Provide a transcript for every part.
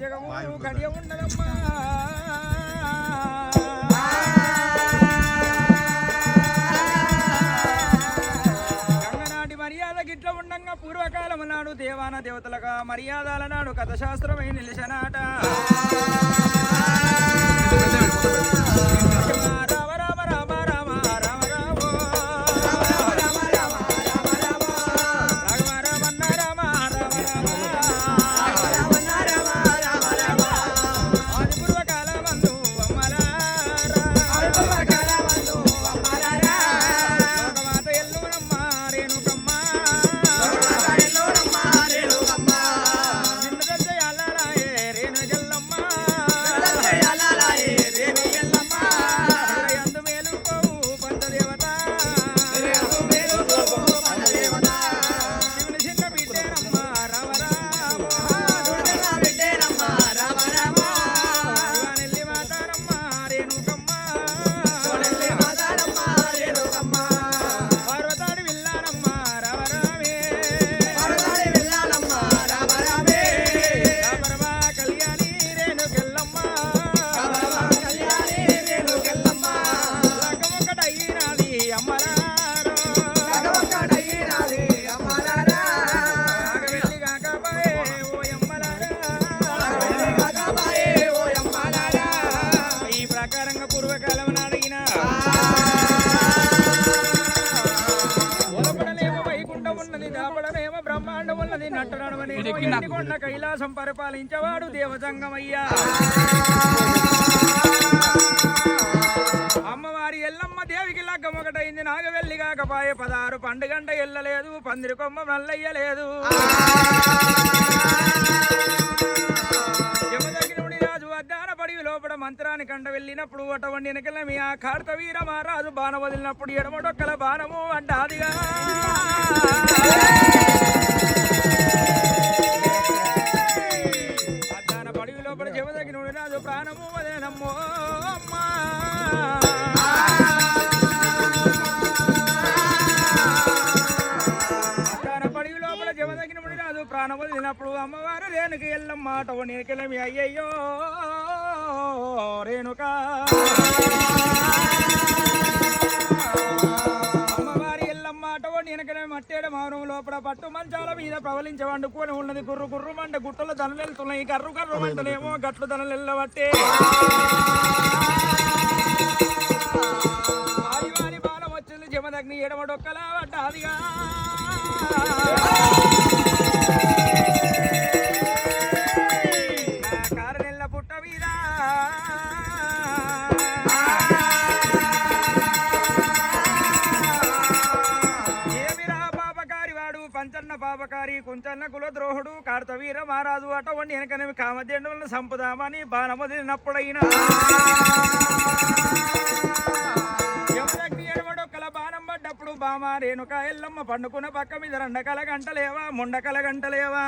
జగము గడియ మర్యాద గిట్ల ఉండంగా పూర్వకాలము నాడు దేవాన దేవతలుగా మర్యాదల నాడు కథ శాస్త్రమై నిలిచనాట. పూర్వకాలం ఉన్నది బ్రహ్మాండం ఉన్నది కొండ కైలాసం పరిపాలించేవాడు దేవజంగమయ్యా. అమ్మవారి ఎల్లమ్మ దేవికి లగ్గం ఒకటైంది నాగవెల్లి కాకపాయే పదహారు. పండుగంట ఎల్లలేదు పందిరి కొమ్మ నల్లయ్యలేదు. మంత్రాన్ని వెళ్ళినప్పుడు అట వండి వెనకల మీ ఆ కార్త వీర మహారాజు బాణ వదిలినప్పుడు ఎడమడొక్కల బాణము అంటాదిగా. అద్దాన పడివి లోపల జమదగ్నుడి రాజు ప్రాణము వదిలినమ్మో అమ్మా. ప్రాణం వదిలినప్పుడు అమ్మవారు రేణుకి ఎల్లమ్మ అటవ అయ్యయ్యో. రేణుక. నీనకనే మట్టేడ మౌనం లోపల పట్టు మంచాల మీద ప్రవలించ వండుకొని ఉన్నది గుర్రు గుర్రు మంట గుట్టలు దనలెళ్తున్నాయి కర్రు కర్రు మంటలేమో గట్లు దనలెల్లబట్టే ఆదివారి బాలం వచ్చింది జమదగ్ని ఎడమడొక్కలా పడ్డాదిగా. వాడు పాపకారి కుంచన్న కులద్రోహుడు కార్తవీర మహారాజు అటువంటి వెనకనేవి వెనకనవి కామదేండులను సంపుదామని బాణమదిలినప్పుడైనా యమదగ్ని పడ్డప్పుడు బామ రేణుక ఎల్లమ్మ పండుకున్న పక్క మీద రెండకల గంటలేవా ముండకల గంటలేవా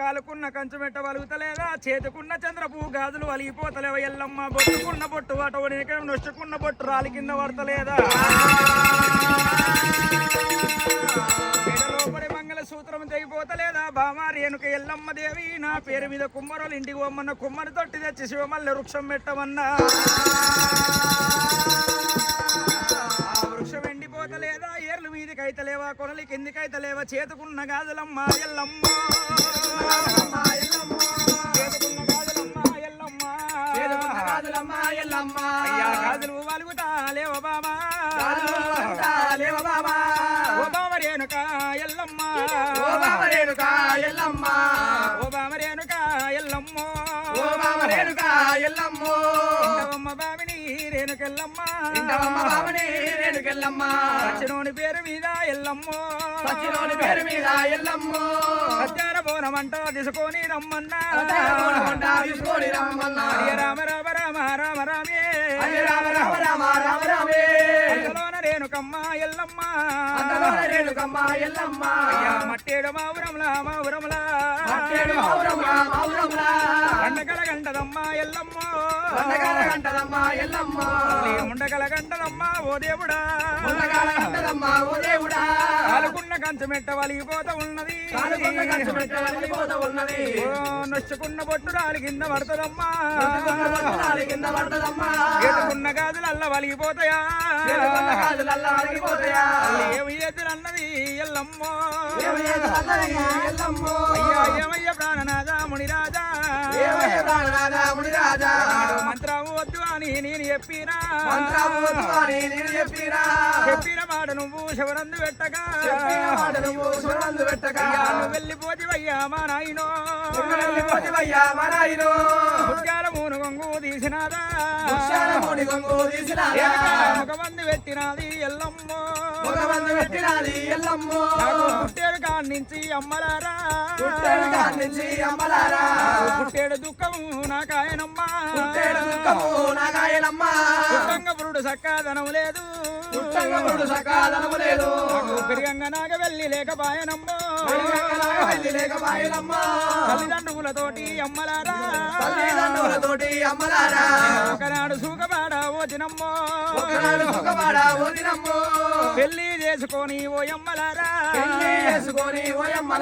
కాలుకున్న కంచుమెట్ట వలుగుతలేదా? చేతుకున్న చంద్రపు గాజులు వలిగిపోతలేవా. ఎల్లమ్మ బొట్టుకున్న బొట్టు అటో నొచ్చుకున్న బొట్టు రాలి కింద పడతలేదా? మెడ మంగళ సూత్రం తెగిపోతలేదా? బామా రేణుక ఎల్లమ్మ దేవి నా పేరు మీద కుమ్మరులు ఇంటికి పోమన్న కుమ్మరి తొట్టి తెచ్చి శివమల్లె వృక్షం పెట్టమన్నా? వృక్షం ఎండిపోతలేదా? ఏర్లు మీదికి అయితలేవా కొనలి కిందికి లేవా? చేతుకున్న గాజులమ్మ ఎల్లమ్మ! ఎల్లమ్మ. ఓ బామ రేణుకా ఎల్లమ్మో. బామిని రేణుకెల్లమ్మ సచ్చినోని పేరు మీద ఎల్లమ్మో. పేరు మీద ఎల్లమ్మో. సత్యాన బోనమంట తీసుకొని రమ్మన్నా. తీసుకొని రమ్మన్నా. రామ రామ రామ రామ రామే. రామ రామ రామ రామ రామే. రేణుకమ్మ ఎల్లమ్మ. రేణుకమ్మ ఎల్లమ్మ. అయ్యా మట్టేడు మావురంలా మావురంలా మట్టేడు మౌరమ్మ మౌరమ్మ పండగల గంటదమ్మ ఎల్లమ్మ. గంటదమ్మ ఎల్లమ్మ. ఉండగల గంటదమ్మ ఓ దేవుడా. గంటదమ్మ ఓ దేవుడా. కాలుకున్న కంచు మెట్ట వలిగిపోతా ఉన్నది. వలిగిపోతా నొచ్చుకున్న బొట్టు రాలి కింద పడుతుందమ్మా. కింద పడ్డదమ్మా. ఎదుకున్న గాజులు అల్ల వలిగిపోతాయా చేతుకున్న గాజులల్లా వలిగిపోతాయా. ఏమి ఎదురు అన్నది ఎల్లమ్మో ఏమి చేతులన్నది ఎల్లమ్మో. నేను చెప్పినా చెప్పినా. మాట నువ్వు శివరందు పెట్టగా నువ్వు పెట్టగా. వెళ్ళిపోతివయ్యా మా నాయనో వెళ్ళిపోతివయ్యా మా నాయనో. ముత్యాల మూను గొంగు తీసినాదా ముత్యాలమూడి గొంగు తీసినాదా. ముఖమంది పెట్టినది ఎల్లమ్మో పెట్టినాది ఎల్లమ్మో. పుట్టేడు అమ్మలారా పుట్టేడు అమ్మలారా. పుట్టేడు దుఃఖము నాకాయనమ్మా పుట్టేడు. పుట్టంగ పురుడు సక్కాదనం లేదు పుట్టంగముడు సకాలము లేదు. నాకు పెరిగంగ నాగ వెళ్ళి లేకపాయనమ్మో వెళ్ళి లేకపాయెనమ్మా. తల్లిదండ్రులతోటి అమ్మలారా తల్లిదండ్రులతోటి అమ్మలారా. ఒకనాడు సూకబాడ ఓచినమ్మో ఒకనాడు సుఖపడ వదినమ్మో. పెళ్ళి చేసుకొని ఓ అమ్మలారా పెళ్ళి చేసుకొని ఓయమ్మ